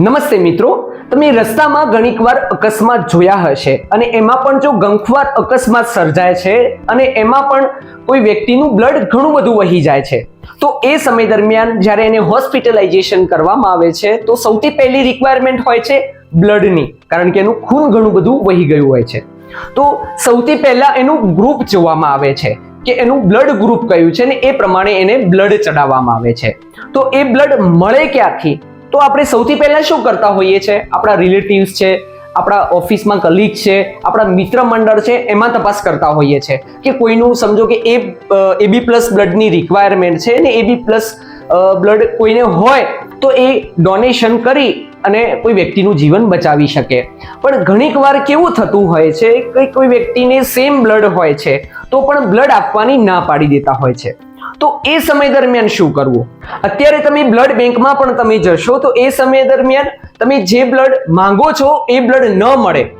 નમસ્તે મિત્રો, તમે રસ્તામાં ઘણીકવાર અકસ્માત જોયા હશે અને એમાં પણ જો ગંખવાર અકસ્માત સર્જાય છે અને એમાં પણ કોઈ વ્યક્તિનું બ્લડ ઘણું બધું વહી જાય છે, તો એ સમય દરમિયાન જ્યારે એને હોસ્પિટલાઇઝેશન કરવામાં આવે છે, તો સૌથી પહેલી રિક્વાયરમેન્ટ હોય છે બ્લડની, કારણ કે એનું ખૂન ઘણું બધું વહી ગયું હોય છે. તો સૌથી પહેલા એનું ગ્રુપ જોવામાં આવે છે કે એનું બ્લડ ગ્રુપ કયું છે ને એ પ્રમાણે એને બ્લડ ચડાવવામાં આવે છે. તો એ બ્લડ મળે ક્યાંથી? તો આપણે સૌથી પહેલાં શું કરતા હોઈએ છે? આપણા રિલેટિવ્સ છે, આપણા ઓફિસમાં કલીગ છે, આપણા મિત્ર મંડળ છે, એમાં તપાસ કરતા હોઈએ છે કે કોઈનું સમજો કે એ એબી પ્લસ બ્લડની રિક્વાયરમેન્ટ છે ને એબી પ્લસ બ્લડ કોઈને હોય તો એ ડોનેશન કરી અને કોઈ વ્યક્તિનું જીવન બચાવી શકે. પણ ઘણીક વાર કેવું થતું હોય છે કે કોઈ વ્યક્તિને સેમ બ્લડ હોય છે તો પણ બ્લડ આપવાની ના પાડી દેતા હોય છે. તો એ સમય દરમિયાન શું કરવું? અત્યારે તમે બ્લડ બેંકમાં પણ તમે જશો, તો એ સમય દરમિયાન તમે જે બ્લડ માંગો છો, એ બ્લડ ન મળે.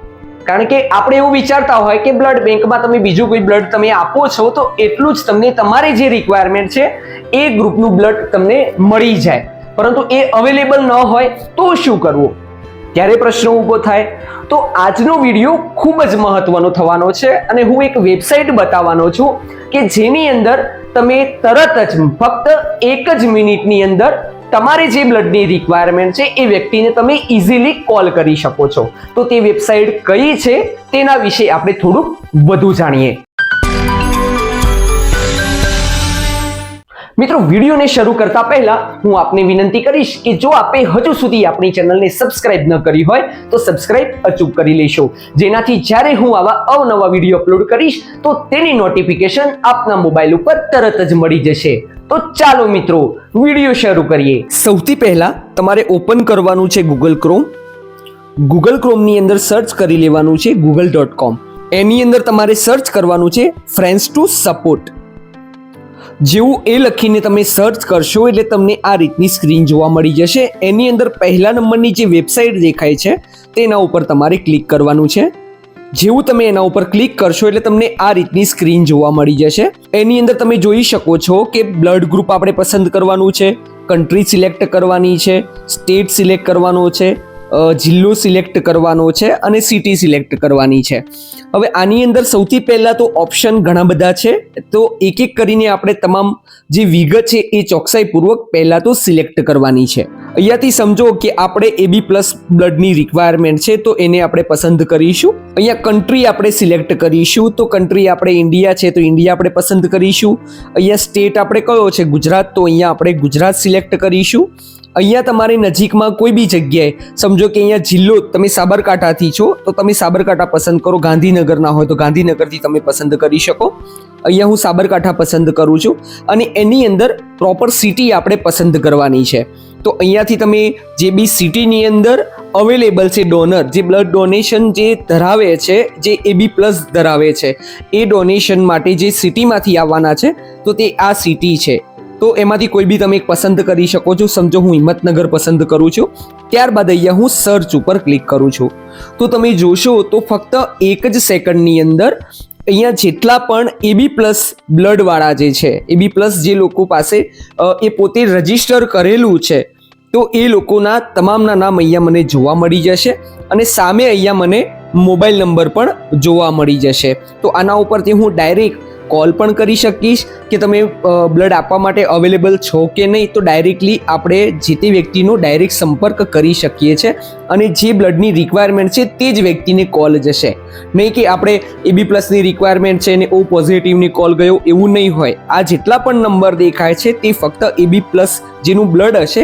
કારણ કે આપણે એવું વિચારતા હોય કે બ્લડ બેંકમાં તમે બીજું કોઈ બ્લડ તમે આપો છો, તો એટલું જ તમને તમારી જે રિક્વાયરમેન્ટ છે, એ ગ્રુપનું બ્લડ તમને મળી જાય. પરંતુ એ અવેલેબલ ન હોય, તો શું કરવું? ત્યારે પ્રશ્ન ઊભો થાય. તો આજનો વીડિયો ખૂબ જ મહત્વનો થવાનો છે, અને હું એક વેબસાઇટ બતાવવાનો છું કે જેની અંદર તમે તરત જ ફક્ત એક જ મિનિટની અંદર તમારે જે બ્લડની રિક્વાયરમેન્ટ છે એ વ્યક્તિને તમે ઇઝીલી કોલ કરી શકો છો. તો તે વેબસાઇટ કઈ છે તેના વિશે આપણે થોડુંક વધુ જાણીએ. મિત્રો, વિડીયોને શરૂ કરતા પહેલા હું આપને વિનંતી કરીશ કે જો આપે હજુ સુધી આપણી ચેનલને સબસ્ક્રાઇબ ન કરી હોય, તો સબસ્ક્રાઇબ અચૂક કરી લેશો. જેનાથી જ્યારે હું આવા અવનવા વીડિયો અપલોડ કરીશ, તો તેની નોટિફિકેશન આપના મોબાઈલ ઉપર તરત જ મળી જશે. તો ચાલો મિત્રો, વીડિયો શરૂ કરીએ. સૌથી પહેલા તમારે ઓપન કરવાનું છે ગૂગલ ક્રોમ ગૂગલ ક્રોમની અંદર સર્ચ કરી લેવાનું છે ગૂગલ ડોટ કોમ એની અંદર તમારે સર્ચ કરવાનું છે ફ્રેન્ડ્સ ટુ સપોર્ટ જેવું એ લખીને તમે સર્ચ કરશો એટલે તમને આ રીતની સ્ક્રીન જોવા મળી જશે. એની અંદર પહેલા નંબરની જે વેબસાઇટ દેખાય છે, તેના ઉપર તમારે ક્લિક કરવાનું છે. જેવું તમે એના ઉપર ક્લિક કરશો એટલે તમને આ રીતની સ્ક્રીન જોવા મળી જશે. એની અંદર તમે જોઈ શકો છો કે બ્લડ ગ્રુપ આપણે પસંદ કરવાનું છે કન્ટ્રી સિલેક્ટ કરવાની છે સ્ટેટ સિલેક્ટ કરવાનો છે જિલ્લો સિલેક્ટ કરવાનો છે અને સિટી સિલેક્ટ કરવાની છે. હવે આની અંદર સૌથી પહેલાં તો ઓપ્શન ઘણા બધા છે. તો એક એક કરીને આપણે તમામ જે વિગત છે એ ચોકસાઈપૂર્વક પહેલાં તો સિલેક્ટ કરવાની છે. અહીંયાથી સમજો કે આપણે એબી પ્લસ બ્લડની રિક્વાયરમેન્ટ છે તો એને આપણે પસંદ કરીશું. અહીંયા કન્ટ્રી આપણે સિલેક્ટ કરીશું તો કન્ટ્રી આપણે ઇન્ડિયા છે તો ઇન્ડિયા આપણે પસંદ કરીશું. અહીંયા સ્ટેટ આપણે કયો છે? ગુજરાત તો અહીંયા આપણે ગુજરાત સિલેક્ટ કરીશું. અહીંયા તમારે નજીકમાં કોઈ બી જગ્યાએ, સમજો કે અહીંયા જિલ્લો, તમે સાબરકાંઠાથી છો, તો તમે સાબરકાંઠા પસંદ કરો. ગાંધીનગરના હોય તો ગાંધીનગરથી તમે પસંદ કરી શકો. અહીંયા હું સાબરકાંઠા પસંદ કરું છું અને એની અંદર પ્રોપર સિટી આપણે પસંદ કરવાની છે. તો અહીંયાથી તમે જે બી સિટીની અંદર અવેલેબલ છે ડોનર જે બ્લડ ડોનેશન જે ધરાવે છે, જે એબી પ્લસ ધરાવે છે, એ ડોનેશન માટે જે સિટીમાંથી આવવાના છે, તો તે આ સિટી છે. તો એમાંથી કોઈ બી તમે પસંદ કરી શકો છો. સમજો, હું હિંમતનગર પસંદ કરું છું. ત્યારબાદ અહીંયા હું સર્ચ ઉપર ક્લિક કરું છું. તો તમે જોશો તો ફક્ત એક જ સેકન્ડની અંદર અહીંયા જેટલા પણ એબી પ્લસ બ્લડવાળા જે છે એબી પ્લસ જે લોકો પાસે એ પોતે રજિસ્ટર કરેલું છે, તો એ લોકોના તમામના નામ અહીંયા મને જોવા મળી જશે અને સામે અહીંયા મને મોબાઈલ નંબર પણ જોવા મળી જશે. તો આના ઉપરથી હું ડાયરેક્ટ કોલ પણ કરી શકીશ કે તમે બ્લડ આપવા માટે અવેલેબલ છો કે નહીં, તો ડાયરેક્ટલી આપણે જે તે વ્યક્તિનો ડાયરેક્ટ સંપર્ક કરી શકીએ છીએ અને જે બ્લડની રિક્વાયરમેન્ટ છે તે જ વ્યક્તિને કોલ જશે. નહીં કે આપણે એબી પ્લસની રિક્વાયરમેન્ટ છે ને ઓ પોઝિટિવની કોલ ગયો એવું નહીં હોય. આ જેટલા પણ નંબર દેખાય છે તે ફક્ત એબી પ્લસ જેનું બ્લડ હશે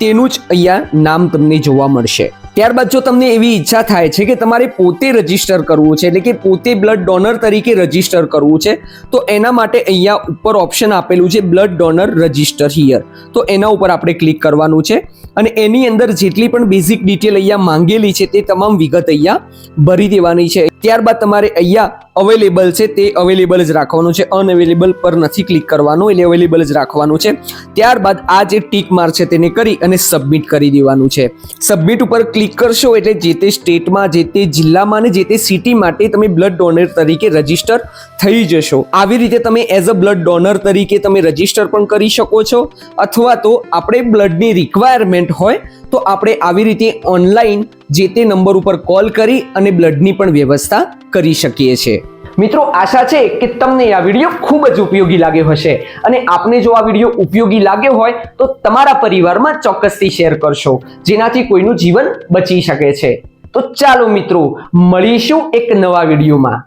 તેનું જ અહીંયા નામ તમને જોવા મળશે. ત્યારબાદ જો તમને એવી ઈચ્છા થાય છે કે તમારે પોતે રજિસ્ટર કરવું છે, એટલે કે પોતે બ્લડ ડોનર તરીકે રજિસ્ટર કરવું છે, તો એના માટે અહીંયા ઉપર ઓપ્શન આપેલું છે બ્લડ ડોનર રજિસ્ટર હિયર. તો એના ઉપર આપણે ક્લિક કરવાનું છે અને એની અંદર જેટલી પણ બેઝિક ડિટેલ અહીંયા માંગેલી છે તે તમામ વિગત અહીંયા ભરી દેવાની છે. ત્યારબાદ તમારે અહીંયા અવેલેબલ છે, તે અવેલેબલ જ રાખવાનું છે. અનઅવેલેબલ પર નથી ક્લિક કરવાનું, એટલે અવેલેબલ જ રાખવાનું છે. ત્યારબાદ આ જે ટીક માર્ક છે તેને કરી અને સબમિટ કરી દેવાનું છે. સબમિટ ઉપર ક્લિક કરશો એટલે જે તે સ્ટેટમાં જે તે જિલ્લામાં અને જે તે સિટી માટે તમે બ્લડ ડોનર તરીકે રજિસ્ટર થઈ જશો. આવી રીતે તમે એઝ અ બ્લડ ડોનર તરીકે તમે રજિસ્ટર પણ કરી શકો છો. અથવા તો આપણે બ્લડની રિક્વાયરમેન્ટ હોય, તો આપણે આવી રીતે ઓનલાઈન જે તે નંબર ઉપર કોલ કરી અને બ્લડની પણ વ્યવસ્થા કરી શકીએ છીએ મિત્રો, આશા છે કે તમને આ વીડિયો ખૂબ જ ઉપયોગી લાગ્યો હશે અને આપને જો આ વીડિયો ઉપયોગી લાગ્યો હોય તો તમારા પરિવારમાં ચોક્કસથી શેર કરશો, જેનાથી કોઈનું જીવન બચી શકે છે. તો ચાલો મિત્રો, મળીશું એક નવા વિડીયોમાં.